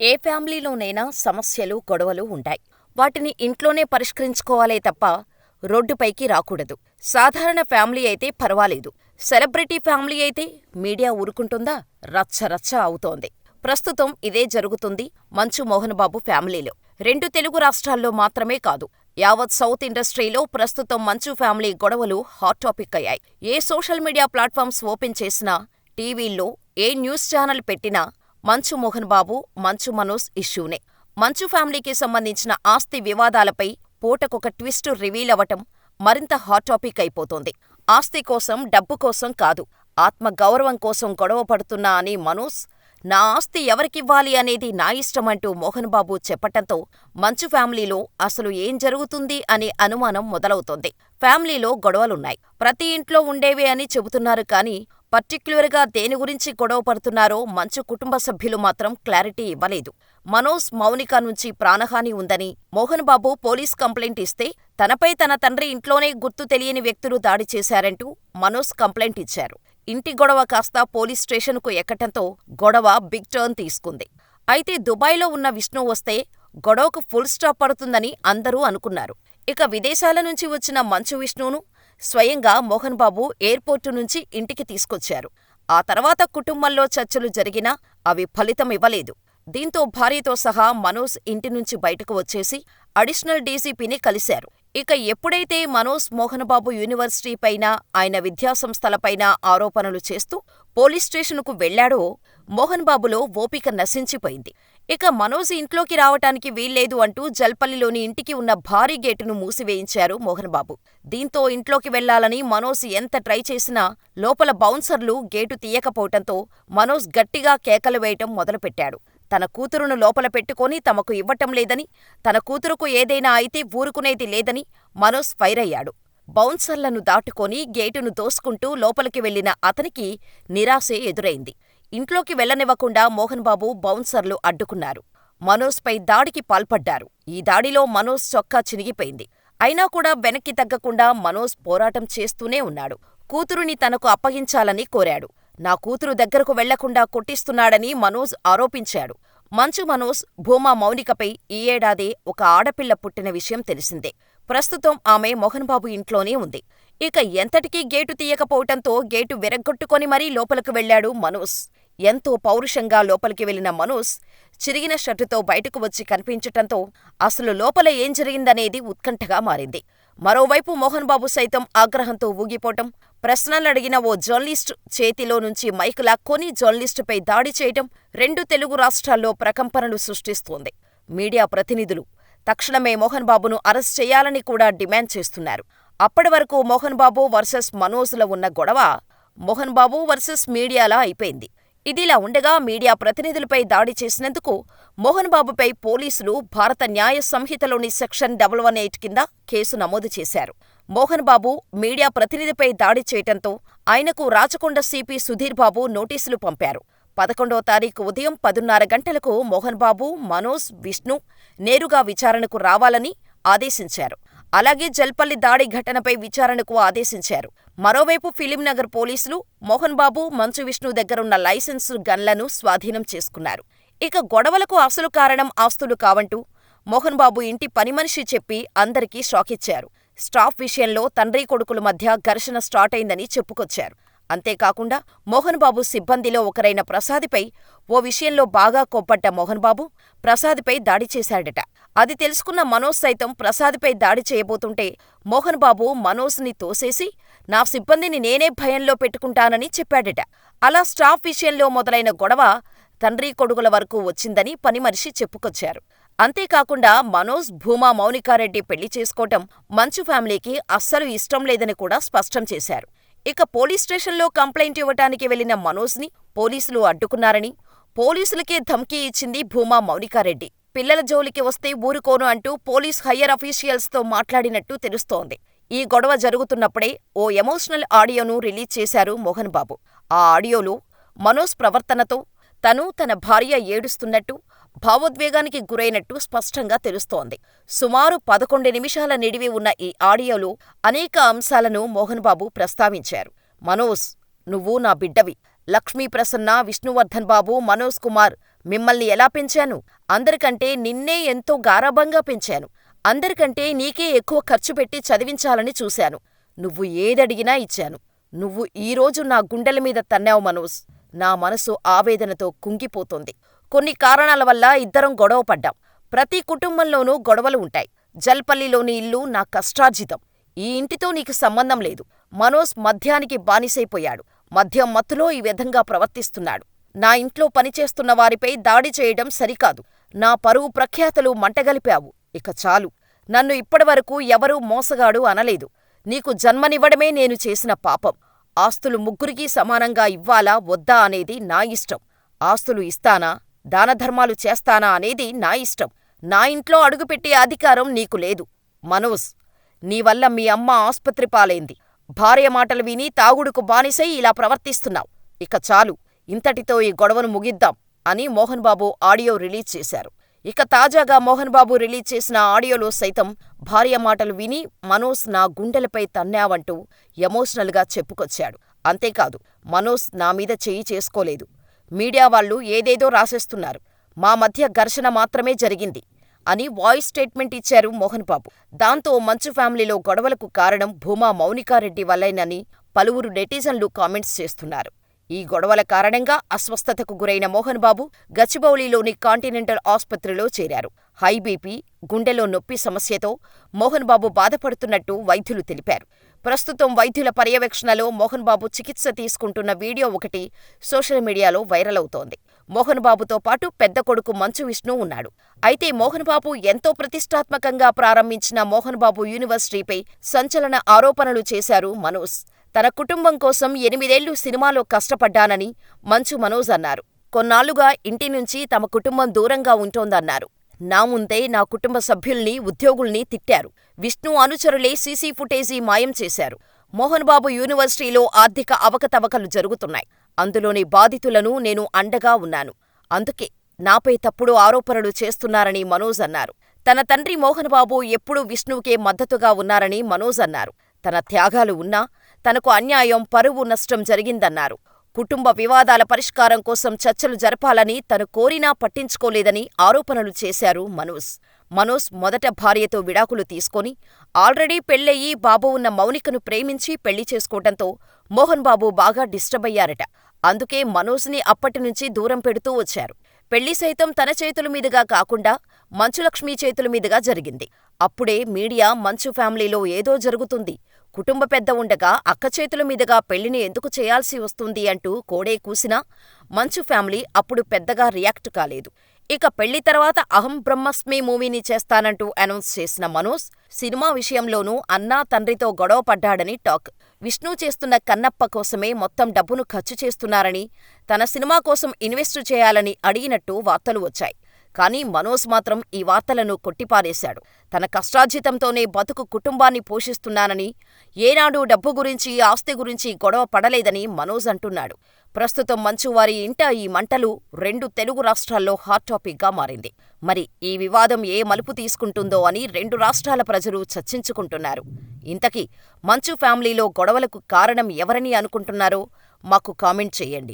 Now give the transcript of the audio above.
ఏ ఫ్యామిలీలోనైనా సమస్యలు, గొడవలు ఉంటాయి. వాటిని ఇంట్లోనే పరిష్కరించుకోవాలే తప్ప రోడ్డుపైకి రాకూడదు. సాధారణ ఫ్యామిలీ అయితే పర్వాలేదు. సెలబ్రిటీ ఫ్యామిలీ అయితే మీడియా ఊరుకుంటుందా? రచ్చరచ్చ అవుతోంది. ప్రస్తుతం ఇదే జరుగుతుంది మంచు మోహన్ బాబు ఫ్యామిలీలో. రెండు తెలుగు రాష్ట్రాల్లో మాత్రమే కాదు, యావత్ సౌత్ ఇండస్ట్రీలో ప్రస్తుతం మంచు ఫ్యామిలీ గొడవలు హాట్ టాపిక్ అయ్యాయి. ఏ సోషల్ మీడియా ప్లాట్ఫామ్స్ ఓపెన్ చేసినా, టీవీల్లో ఏ న్యూస్ ఛానల్ పెట్టినా మంచు మోహన్ బాబు, మంచు మనోజ్ ఇష్యూనే. మంచు ఫ్యామిలీకి సంబంధించిన ఆస్తి వివాదాలపై పూటకొక ట్విస్ట్ రివీల్ అవటం మరింత హాట్ టాపిక్ అయిపోతోంది. ఆస్తి కోసం, డబ్బు కోసం కాదు, ఆత్మ గౌరవం కోసం గొడవ పడుతున్నా అని మనోజ్, నా ఆస్తి ఎవరికివ్వాలి అనేది నా ఇష్టమంటూ మోహన్ బాబు చెప్పటంతో మంచు ఫ్యామిలీలో అసలు ఏం జరుగుతుంది అనే అనుమానం మొదలవుతోంది. ఫ్యామిలీలో గొడవలున్నాయి. ప్రతి ఇంట్లో ఉండేవే అని చెబుతున్నారు కానీ పర్టిక్యులర్గా దేని గురించి గొడవ పడుతున్నారో మంచు కుటుంబ సభ్యులు మాత్రం క్లారిటీ ఇవ్వలేదు. మనోజ్, మౌనిక నుంచి ప్రాణహాని ఉందని మోహన్ బాబు పోలీస్ కంప్లైంట్ ఇస్తే తనపై తన తండ్రి ఇంట్లోనే గుర్తు తెలియని వ్యక్తులు దాడి చేశారంటూ మనోజ్ కంప్లైంట్ ఇచ్చారు. ఇంటి గొడవ కాస్త పోలీస్ స్టేషన్కు ఎక్కటంతో గొడవ బిగ్ టర్న్ తీసుకుంది. అయితే దుబాయ్లో ఉన్న విష్ణు వస్తే గొడవకు ఫుల్ స్టాప్ పడుతుందని అందరూ అనుకున్నారు. ఇక విదేశాల నుంచి వచ్చిన మంచు విష్ణును స్వయంగా మోహన్ బాబు ఎయిర్పోర్టు నుంచి ఇంటికి తీసుకొచ్చారు. ఆ తర్వాత కుటుంబంలో చర్చలు జరిగినా అవి ఫలితమివ్వలేదు. దీంతో భార్యతో సహా మనోజ్ ఇంటి నుంచి బయటకు వచ్చేసి అడిషనల్ డీజీపీని కలిశారు. ఇక ఎప్పుడైతే మనోజ్ మోహన్ బాబు యూనివర్సిటీపైనా, ఆయన విద్యాసంస్థలపైనా ఆరోపణలు చేస్తూ పోలీస్ స్టేషనుకు వెళ్ళాడో మోహన్ బాబులో ఓపిక నశించిపోయింది. ఇక మనోజ్ ఇంట్లోకి రావటానికి వీల్లేదు అంటూ జల్పల్లిలోని ఇంటికి ఉన్న భారీ గేటును మూసివేయించారు మోహన్ బాబు. దీంతో ఇంట్లోకి వెళ్ళాలని మనోజ్ ఎంత ట్రై చేసినా లోపల బౌన్సర్లు గేటు తీయకపోవటంతో మనోజ్ గట్టిగా కేకలు వేయటం మొదలుపెట్టాడు. తన కూతురును లోపల పెట్టుకొని తమకు ఇవ్వటం లేదని, తన కూతురుకు ఏదైనా అయితే ఊరుకునేది లేదని మనోజ్ ఫైరయ్యాడు. బౌన్సర్లను దాటుకొని గేటును దోసుకుంటూ లోపలికి వెళ్ళిన అతనికి నిరాశే ఎదురైంది. ఇంట్లోకి వెళ్ళనివ్వకుండా మోహన్ బాబు, బౌన్సర్లు అడ్డుకున్నారు. మనోజ్ పై దాడికి పాల్పడ్డారు. ఈ దాడిలో మనోజ్ చొక్కా చినిగిపోయింది. అయినా కూడా వెనక్కి తగ్గకుండా మనోజ్ పోరాటం చేస్తూనే ఉన్నాడు. కూతురుని తనకు అప్పగించాలని కోరాడు. నా కూతురు దగ్గరకు వెళ్ళకుండా కొట్టిస్తున్నాడని మనోజ్ ఆరోపించాడు. మంచు మనోజ్, భూమా మౌనికపై ఈ ఏడాదే ఒక ఆడపిల్ల పుట్టిన విషయం తెలిసిందే. ప్రస్తుతం ఆమె మోహన్ బాబు ఇంట్లోనే ఉంది. ఇక ఎంతటికీ గేటు తీయకపోవటంతో గేటు విరగ్గొట్టుకొని మరీ లోపలకు వెళ్ళాడు మనోజ్. ఎంతో పౌరుషంగా లోపలికి వెళ్ళిన మనోజ్ చిరిగిన షర్టుతో బయటకు వచ్చి కనిపించటంతో అసలు లోపల ఏం జరిగిందనేది ఉత్కంఠగా మారింది. మరోవైపు మోహన్ బాబు సైతం ఆగ్రహంతో ఊగిపోవటం, ప్రశ్నలడిగిన ఓ జర్నలిస్టు చేతిలో నుంచి మైక్ లాక్కొని జర్నలిస్టుపై దాడి చేయటం రెండు తెలుగు రాష్ట్రాల్లో ప్రకంపనలు సృష్టిస్తోంది. మీడియా ప్రతినిధులు తక్షణమే మోహన్ బాబును అరెస్ట్ చేయాలని కూడా డిమాండ్ చేస్తున్నారు. అప్పటి వరకు మోహన్ బాబు వర్సెస్ మనోజ్ల ఉన్న గొడవ మోహన్ బాబు వర్సెస్ మీడియాలా అయిపోయింది. ఇదిలా ఉండగా మీడియా ప్రతినిధులపై దాడి చేసినందుకు మోహన్ బాబుపై పోలీసులు భారత న్యాయ సంహితలోని సెక్షన్ డబల్ వన్ ఎయిట్ కింద కేసు నమోదు చేశారు. మోహన్ బాబు మీడియా ప్రతినిధిపై దాడి చేయటంతో ఆయనకు రాచకొండ సిపి సుధీర్ బాబు నోటీసులు పంపారు. పదకొండో తారీఖు ఉదయం పదున్నర గంటలకు మోహన్ బాబు, మనోజ్, విష్ణు నేరుగా విచారణకు రావాలని ఆదేశించారు. అలాగే జల్పల్లి దాడి ఘటనపై విచారణకు ఆదేశించారు. మరోవైపు ఫిలింనగర్ పోలీసులు మోహన్ బాబు, మంచు విష్ణు దగ్గరున్న లైసెన్సు గన్లను స్వాధీనం చేసుకున్నారు. ఇక గొడవలకు అసలు కారణం ఆస్తులు కావంటూ మోహన్ బాబు ఇంటి పనిమనిషి చెప్పి అందరికీ షాకిచ్చారు. స్టాఫ్ విషయంలో తండ్రి కొడుకుల మధ్య ఘర్షణ స్టార్టైందని చెప్పుకొచ్చారు. అంతేకాకుండా మోహన్ బాబు సిబ్బందిలో ఒకరైన ప్రసాద్పై ఓ విషయంలో బాగా కోప్పడ్డ మోహన్ బాబు ప్రసాద్పై దాడి చేశాడట. అది తెలుసుకున్న మనోజ్ సైతం ప్రసాద్పై దాడి చేయబోతుంటే మోహన్ బాబు మనోజ్ని తోసేసి నా సిబ్బందిని నేనే భయంలో పెట్టుకుంటానని చెప్పాడట. అలా స్టాఫ్ విషయంలో మొదలైన గొడవ తండ్రి కొడుకుల వరకు వచ్చిందని పనిమనిషి చెప్పుకొచ్చారు. అంతేకాకుండా మనోజ్, భూమా మౌనికారెడ్డి పెళ్ళి చేసుకోవటం మంచు ఫ్యామిలీకి అస్సలు ఇష్టం లేదని కూడా స్పష్టం చేశారు. ఇక పోలీస్ స్టేషన్లో కంప్లైంట్ ఇవ్వటానికి వెళ్ళిన మనోజ్ని పోలీసులు అడ్డుకున్నారని, పోలీసులకే ధమ్కీ ఇచ్చింది భూమా మౌనికారెడ్డి. పిల్లల జోలికి వస్తే ఊరుకోను అంటూ పోలీస్ హయ్యర్ అఫీషియల్స్తో మాట్లాడినట్టు తెలుస్తోంది. ఈ గొడవ జరుగుతున్నప్పుడే ఓ ఎమోషనల్ ఆడియోను రిలీజ్ చేశారు మోహన్ బాబు. ఆ ఆడియోలో మనోజ్ ప్రవర్తనతో తను, తన భార్య ఏడుస్తున్నట్టు, భావోద్వేగానికి గురైనట్టు స్పష్టంగా తెలుస్తోంది. సుమారు పదకొండు నిమిషాల నిడివి ఉన్న ఈ ఆడియోలో అనేక అంశాలను మోహన్ బాబు ప్రస్తావించారు. మనోజ్, నువ్వు నా బిడ్డవి. లక్ష్మీప్రసన్న, విష్ణువర్ధన్ బాబు, మనోజ్ కుమార్ మిమ్మల్ని ఎలా పెంచాను? అందరికంటే నిన్నే ఎంతో గారాబంగా పెంచాను. అందరికంటే నీకే ఎక్కువ ఖర్చు పెట్టి చదివించాలని చూశాను. నువ్వు ఏదడిగినా ఇచ్చాను. నువ్వు ఈరోజు నా గుండెల మీద తన్నావు మనోజ్. నా మనసు ఆవేదనతో కుంగిపోతోంది. కొన్ని కారణాల వల్ల ఇద్దరం గొడవ పడ్డాం. ప్రతి కుటుంబంలోనూ గొడవలు ఉంటాయి. జల్పల్లిలోని ఇల్లు నా కష్టార్జితం. ఈ ఇంటితో నీకు సంబంధం లేదు. మనోజ్ మద్యానికి బానిసైపోయాడు. మద్యం మత్తులో ఈ విధంగా ప్రవర్తిస్తున్నాడు. నా ఇంట్లో పనిచేస్తున్న వారిపై దాడి చేయడం సరికాదు. నా పరువు ప్రఖ్యాతలు మంటగలిపావు. ఇక చాలు. నన్ను ఇప్పటివరకు ఎవరూ మోసగాడు అనలేదు. నీకు జన్మనివ్వడమే నేను చేసిన పాపం. ఆస్తులు ముగ్గురికీ సమానంగా ఇవ్వాలా వద్దా అనేది నా ఇష్టం. ఆస్తులు ఇస్తానా, దానధర్మాలు చేస్తానా అనేది నా ఇష్టం. నా ఇంట్లో అడుగుపెట్టే అధికారం నీకు లేదు. మనోజ్, నీవల్ల మీ అమ్మ ఆస్పత్రి పాలైంది. భార్య మాటలు విని తాగుడుకు బానిసై ఇలా ప్రవర్తిస్తున్నావ్. ఇక చాలు. ఇంతటితో ఈ గొడవను ముగిద్దాం అని మోహన్ బాబు ఆడియో రిలీజ్ చేశారు. ఇక తాజాగా మోహన్ బాబు రిలీజ్ చేసిన ఆడియోలో సైతం భార్య మాటలు విని మనోజ్ నా గుండెలపై తన్నావంటూ ఎమోషనల్గా చెప్పుకొచ్చాడు. అంతేకాదు మనోజ్ నా మీద చేయి చేసుకోలేదు. మీడియా వాళ్ళు ఏదేదో రాసేస్తున్నారు. మా మధ్య ఘర్షణ మాత్రమే జరిగింది అని వాయిస్ స్టేట్మెంట్ ఇచ్చారు మోహన్ బాబు. దాంతో మంచు ఫ్యామిలీలో గొడవలకు కారణం భూమా మౌనికారెడ్డి వల్లేనని పలువురు నెటిజన్లు కామెంట్స్ చేస్తున్నారు. ఈ గొడవల కారణంగా అస్వస్థతకు గురైన మోహన్ బాబు గచ్చిబౌలిలోని కాంటినెంటల్ ఆస్పత్రిలో చేరారు. హైబీపీ గుండెలో నొప్పి సమస్యతో మోహన్ బాబు బాధపడుతున్నట్టు వైద్యులు తెలిపారు. ప్రస్తుతం వైద్యుల పర్యవేక్షణలో మోహన్ బాబు చికిత్స తీసుకుంటున్న వీడియో ఒకటి సోషల్ మీడియాలో వైరల్ అవుతోంది. మోహన్ బాబుతో పాటు పెద్ద కొడుకు మంచు విష్ణు ఉన్నాడు. అయితే మోహన్ బాబు ఎంతో ప్రతిష్టాత్మకంగా ప్రారంభించిన మోహన్ బాబు యూనివర్సిటీపై సంచలన ఆరోపణలు చేశారు మనోజ్. తన కుటుంబం కోసం ఎనిమిదేళ్ళు సినిమాలో కష్టపడ్డానని మంచు మనోజ్ అన్నారు. కొన్నాళ్ళుగా ఇంటి నుంచి తమ కుటుంబం దూరంగా ఉంటోందన్నారు. నా ముందే నా కుటుంబ సభ్యుల్ని, ఉద్యోగుల్ని తిట్టారు. విష్ణు అనుచరులే సీసీ ఫుటేజీ మాయం చేశారు. మోహన్ బాబు యూనివర్సిటీలో ఆర్థిక అవకతవకలు జరుగుతున్నాయి. అందులోని బాధితులను నేను అండగా ఉన్నాను. అందుకే నాపై తప్పుడు ఆరోపణలు చేస్తున్నారని మనోజ్ అన్నారు. తన తండ్రి మోహన్ బాబు ఎప్పుడూ విష్ణువుకే మద్దతుగా ఉన్నారని మనోజ్ అన్నారు. తన త్యాగాలు ఉన్నా తనకు అన్యాయం, పరువు నష్టం జరిగిందన్నారు. కుటుంబ వివాదాల పరిష్కారం కోసం చర్చలు జరపాలని తను కోరినా పట్టించుకోలేదని ఆరోపణలు చేశారు మనోజ్. మనోజ్ మొదట భార్యతో విడాకులు తీసుకొని ఆల్రెడీ పెళ్ళయి బాబు ఉన్న మౌనికను ప్రేమించి పెళ్ళి చేసుకోవటంతో మోహన్ బాబు బాగా డిస్టర్బయ్యారట. అందుకే మనోజ్ని అప్పటినుంచి దూరం పెడుతూ వచ్చారు. పెళ్ళి సైతం తన చేతుల మీదుగా కాకుండా మంచులక్ష్మి చేతుల మీదుగా జరిగింది. అప్పుడే మీడియా మంచు ఫ్యామిలీలో ఏదో జరుగుతుంది. కుటుంబ పెద్ద ఉండగా అక్క చేతుల మీదుగా పెళ్ళిని ఎందుకు చేయాల్సి వస్తుంది అంటూ కోడే కూసినా మంచు ఫ్యామిలీ అప్పుడు పెద్దగా రియాక్ట్ కాలేదు. ఇక పెళ్ళి తర్వాత అహం బ్రహ్మస్మి మూవీని చేస్తానంటూ అనౌన్స్ చేసిన మనోజ్ సినిమా విషయంలోనూ అన్నా తండ్రితో గొడవ పడ్డాడని టాక్. విష్ణు చేస్తున్న కన్నప్ప కోసమే మొత్తం డబ్బును ఖర్చు చేస్తున్నారని, తన సినిమా కోసం ఇన్వెస్టు చేయాలని అడిగినట్టు వార్తలు వచ్చాయి. కానీ మనోజ్ మాత్రం ఈ వార్తలను కొట్టిపారేశాడు. తన కష్టార్జితంతోనే బతుకు కుటుంబాన్ని పోషిస్తున్నానని, ఏనాడూ డబ్బు గురించి, ఆస్తి గురించి గొడవ పడలేదని మనోజ్ అంటున్నాడు. ప్రస్తుతం మంచు వారి ఇంట ఈ మంటలు రెండు తెలుగు రాష్ట్రాల్లో హాట్ టాపిక్గా మారింది. మరి ఈ వివాదం ఏ మలుపు తీసుకుంటుందో అని రెండు రాష్ట్రాల ప్రజలు చర్చించుకుంటున్నారు. ఇంతకీ మంచు ఫ్యామిలీలో గొడవలకు కారణం ఎవరని అనుకుంటున్నారో మాకు కామెంట్ చేయండి.